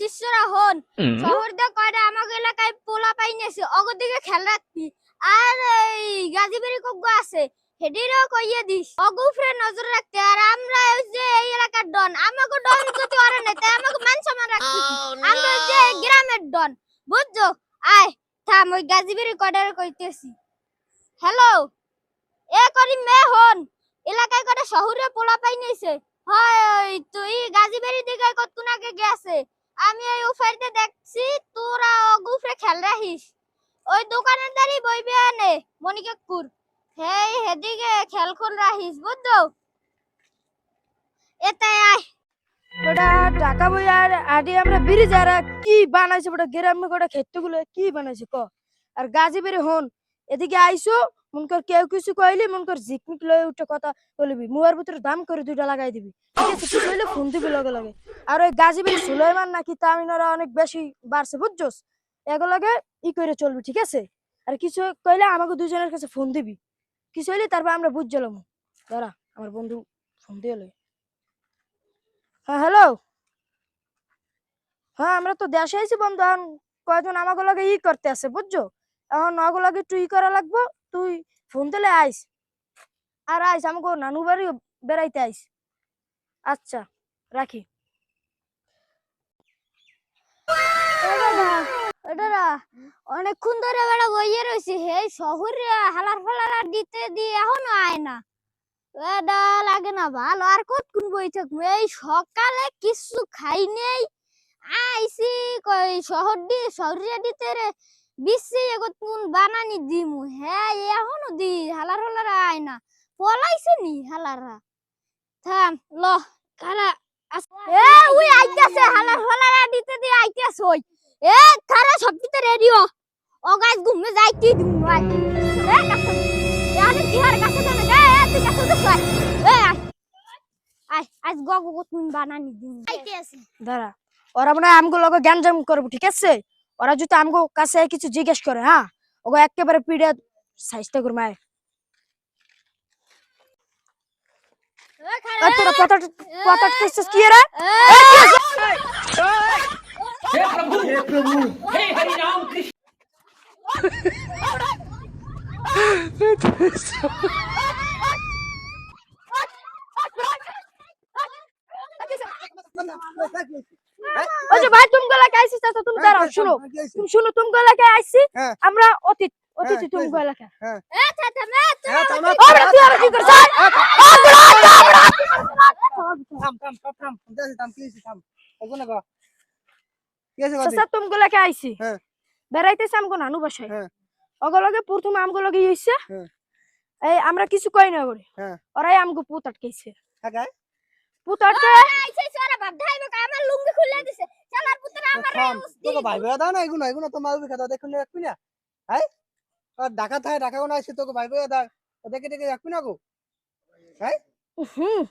শিষ্যরা হন। শহর দিয়ে কয়টা আমাকে এলাকায় পোলা পাই নিয়েছে অগদিকে খেয়াল রাখবি। আর এই গাজীবাড়ি কগ্গ আছে হেডিরও কইয়ে দিস। অগুফরে নজর রাখতে আর আমরা ওই যে এই এলাকার ডন আমাকে ডন যদি ওরে নাই তাই আমাকে মান সম্মান রাখতে আমরা যে গ্রামের ডন বুঝছ? আয় থাম ওই গাজীবাড়ি কয়টারে কইতেছি। হ্যালো এ করি মে হন এলাকায় কটা শহরে পোলা পাই নিয়েছে? হয় তুই গাজীবাড়ি দিকে কতনাকে গেছে? আমি ওই উফাইতে দেখছি তোরা অগুফরে খেল রাখিস। ওই দোকানের দাঁড়ি বইবে আনে মনিকে কুর হেই, হেদিকে খেল কোন রাখিস, বুঝছ? এতে আয়। ওটা টাকা বই আর আমরা বিড়ি যারা কি বানাইছে, ওটা গ্রামে কটা খেতে গুলো কি বানাইছে ক? আর গাজি হন, এদিকে আইসো, মন কর কেউ কিছু কইলে মন কর ঝিকমিক লয়ে উঠে কথা বলবি। মুয়ার ভিতরে দাম করে দুইটা লাগাই দিবি। ঠিক আছে ফোন দিবি লগে লগে। আর ওই গাজি বেড়ে সুলাইমান নাকি তামিনরা অনেক বেশি বাড়ছে, বুঝছস? এগুলোকে ই করে চলবি, ঠিক আছে? আর কিছু কইলে আমাকে দুজনের কাছে ফোন দিবি। কিছু হইলে তারপর আমরা বুঝলাম দাঁড়া, আমার বন্ধু ফোন দিয়ে। হ্যাঁ হ্যালো হ্যাঁ আমরা তো দেশে আইছি বন্ধু, এখন কয়জন আমাকে লগে ই করতে আছে, বুঝছ? এখন ওগুলোকে একটু ই করা লাগবো, তুই ফোন দিলে আইস। আর আইস, আমাকে নানু বাড়ি বেড়াইতে আইস। আচ্ছা রাখি। অনেকক্ষণ ধরে বেড়া বইয়ে রয়েছে হে শহরে হালার ফালার দিতে দিয়ে এখনও আয় না। এটা লাগে না ভালো, আর কতক্ষণ বই থাকব? এই সকালে কিছু খাই নেই। আইসি কই শহর দিয়ে শহরে দিতে রে বিশ্বে কতক্ষণ বানানি দিমু। হ্যাঁ এখনও দি, হালার ফালার আয় না। পলাইছে নি হালারা থাম, ল, খালা এ, উই আইতাছে, হালার ফালার দিতে দিয়ে আইতাছে ওই। এ খারা সবকিছু রেডিও। ও গাছ ঘুমে যাইতে দিমু ভাই এ কাছে ইয়ানে কি হার কাছে তো না এ তুই কাছে তো সাই এ আয়। আজ গগো কত বানানি দিমু আইতে আছে? দাঁড়া ওরা মনে আমগো লগে জ্ঞানজাম করব ঠিক আছে? ওরা যদি আমগো কাছে কিছু জিজ্ঞেস করে হ্যাঁ? ওগো একেবারে পিড়ে সাইজটা আর তোরা কথা কইছিস কি রে? ওই যে ভাই তুমি গলা কে আইছিস তো তুমি দাঁড়াও শুনো তুমি শুনো তুমি গলা কে আইছি হ্যাঁ। আমরা অতীত অতীত হ্যাঁ, তুমি কইছি। গলা কে এ থাথা মে হ্যাঁ, থামো। ওরে তুই আর কি করছ থাম থাম সব থাম যাইছি থাম কি থাম এগুলো গো কি আছে গো তুমি গলা আইছি হ্যাঁ। বেড়াইতেছে আমগো নানু বাসায় হ্যাঁ। প্রথমে হ্যাঁ। এই আমরা কিছু কই না করে হ্যাঁ। ওরাই আমগো পুত আটকাইছে। হ্যাঁ পুত আটকে আইছে সারা বাপ ধাইবে আমার লুঙ্গি খুলে দিছে। চালার পুত্র আমার তোকে ভাই ভাই দাও না এগুলো এগুলো তো মারবি খাতা দেখুন রাখবি না। হ্যাঁ আর ঢাকা থাকে ঢাকা না আইছে তোকে ভাই ভাই দাও। দেখে দেখে রাখবি না গো। হুম